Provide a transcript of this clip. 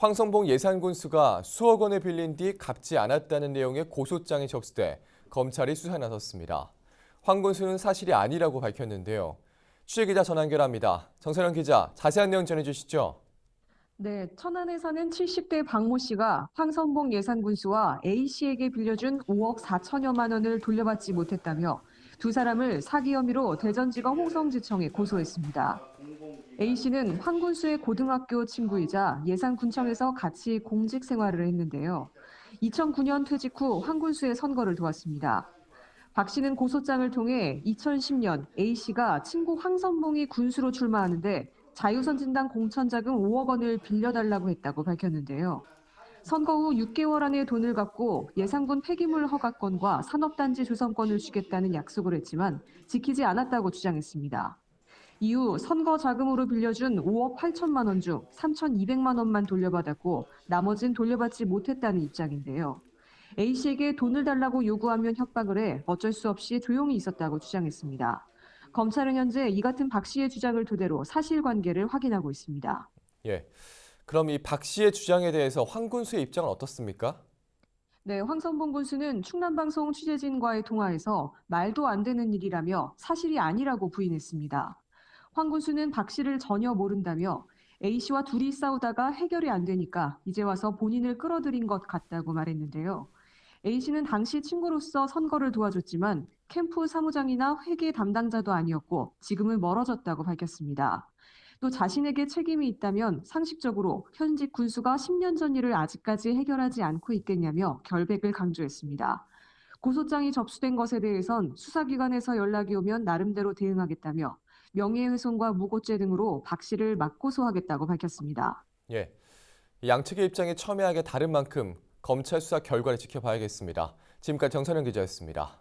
황성봉 예산군수가 수억 원을 빌린 뒤 갚지 않았다는 내용의 고소장이 접수돼 검찰이 수사에 나섰습니다. 황 군수는 사실이 아니라고 밝혔는데요. 취재기자 전화 연결합니다. 정선영 기자, 자세한 내용 전해주시죠. 네, 천안에 사는 70대 박모 씨가 황선봉 예산군수와 A 씨에게 빌려준 5억 4천여만 원을 돌려받지 못했다며 두 사람을 사기 혐의로 대전지검 홍성지청에 고소했습니다. A 씨는 황 군수의 고등학교 친구이자 예산군청에서 같이 공직 생활을 했는데요. 2009년 퇴직 후 황 군수의 선거를 도왔습니다. 박 씨는 고소장을 통해 2010년 A 씨가 친구 황선봉이 군수로 출마하는데 자유선진당 공천자금 5억 원을 빌려달라고 했다고 밝혔는데요. 선거 후 6개월 안에 돈을 갚고 예산군 폐기물 허가권과 산업단지 조성권을 주겠다는 약속을 했지만 지키지 않았다고 주장했습니다. 이후 선거 자금으로 빌려준 5억 8천만 원 중 3,200만 원만 돌려받았고 나머진 돌려받지 못했다는 입장인데요. A 씨에게 돈을 달라고 요구하면 협박을 해 어쩔 수 없이 조용히 있었다고 주장했습니다. 검찰은 현재 이 같은 박 씨의 주장을 토대로 사실관계를 확인하고 있습니다. 예. 그럼 이 박 씨의 주장에 대해서 황 군수의 입장은 어떻습니까? 네, 황선봉 군수는 충남방송 취재진과의 통화에서 말도 안 되는 일이라며 사실이 아니라고 부인했습니다. 황 군수는 박 씨를 전혀 모른다며 A 씨와 둘이 싸우다가 해결이 안 되니까 이제 와서 본인을 끌어들인 것 같다고 말했는데요. A 씨는 당시 친구로서 선거를 도와줬지만 캠프 사무장이나 회계 담당자도 아니었고 지금은 멀어졌다고 밝혔습니다. 또 자신에게 책임이 있다면 상식적으로 현직 군수가 10년 전 일을 아직까지 해결하지 않고 있겠냐며 결백을 강조했습니다. 고소장이 접수된 것에 대해선 수사기관에서 연락이 오면 나름대로 대응하겠다며 명예훼손과 무고죄 등으로 박 씨를 맞고소하겠다고 밝혔습니다. 예. 양측의 입장이 첨예하게 다른 만큼 검찰 수사 결과를 지켜봐야겠습니다. 지금까지 정선영 기자였습니다.